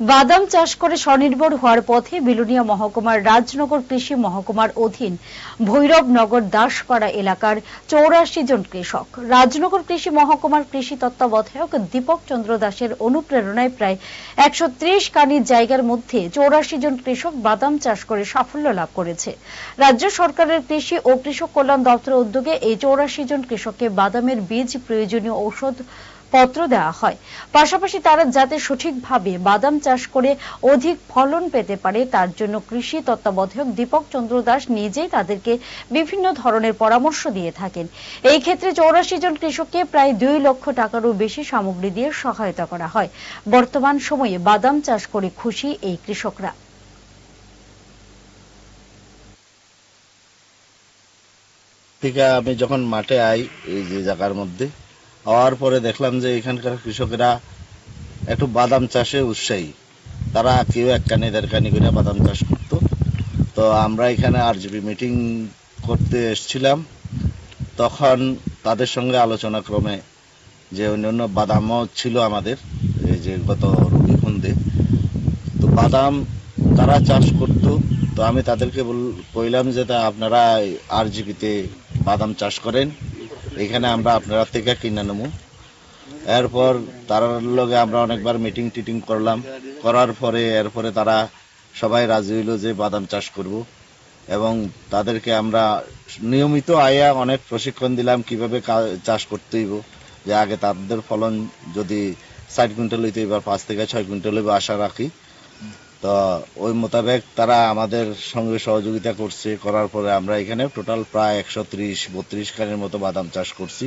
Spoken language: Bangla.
বাদাম চাষ করে স্বনির্ভর হওয়ার পথে বিলুনিয়া মহকুমার রাজনগর কৃষি মহকুমার অধীন ভৈরবনগর দাসপাড়া এলাকার চৌরাশি জন কৃষক। রাজনগর কৃষি মহকুমার কৃষি তত্ত্বাবধায়ক দীপক চন্দ্র দাসের অনুপ্রেরণায় প্রায় একশো ত্রিশ কানি জায়গার মধ্যে চৌরাশি জন কৃষক বাদাম চাষ করে সাফল্য লাভ করেছে। রাজ্য সরকারের কৃষি ও কৃষক কল্যাণ দপ্তরের উদ্যোগে এই চৌরাশি জন কৃষককে বাদামের বীজ প্রয়োজনীয় ঔষধ পত্র দেওয়া হয়। পাশাপাশি তারা যাতে সঠিকভাবে বাদাম চাষ করে অধিক ফলন পেতে পারে, তার জন্য কৃষি তত্ত্বাবধায়ক দীপক চন্দ্র দাস নিজেই তাদেরকে বিভিন্ন ধরনের পরামর্শ দিয়ে থাকেন। এই ক্ষেত্রে চৌরাশি জন কৃষককে প্রায় দুই লক্ষ টাকারও বেশি সামগ্রী দিয়ে সহায়তা করা হয়। বর্তমান সময়ে বাদাম চাষ করে খুশি এই কৃষকরা। থেকে আমি যখন মাঠে আই, এই যে জায়গার মধ্যে হওয়ার পরে দেখলাম যে এখানকার কৃষকেরা একটু বাদাম চাষে উৎসাহী। তারা কেউ এক কানে, দেড় কানি করে বাদাম চাষ করতো। তো আমরা এখানে আরজিবি মিটিং করতে এসছিলাম। তখন তাদের সঙ্গে আলোচনা ক্রমে যে অন্যান্য বাদামও ছিল আমাদের, এই যে গত রবি ফন্দে তো বাদাম তারা চাষ করতো। তো আমি তাদেরকে বল- কইলাম যে তা আপনারা আরজিবিতে বাদাম চাষ করেন। এখানে আমরা আপনারা থেকে কিনে নেব। এরপর তার লগে আমরা অনেকবার মিটিং টিটিং করলাম। করার পরে, এরপরে তারা সবাই রাজি হইল যে বাদাম চাষ করব। এবং তাদেরকে আমরা নিয়মিত আয়া অনেক প্রশিক্ষণ দিলাম কীভাবে চাষ করতে হইব। যে আগে তাদের ফলন যদি ষাট কুইন্টাল হইতে এবার পাঁচ থেকে ছয় কুইন্টাল হইব আশা রাখি। তো ওই মোতাবেক তারা আমাদের সঙ্গে সহযোগিতা করছে। করার পরে আমরা এখানে টোটাল প্রায় একশো ত্রিশ, বত্রিশ খানের মতো বাদাম চাষ করছি।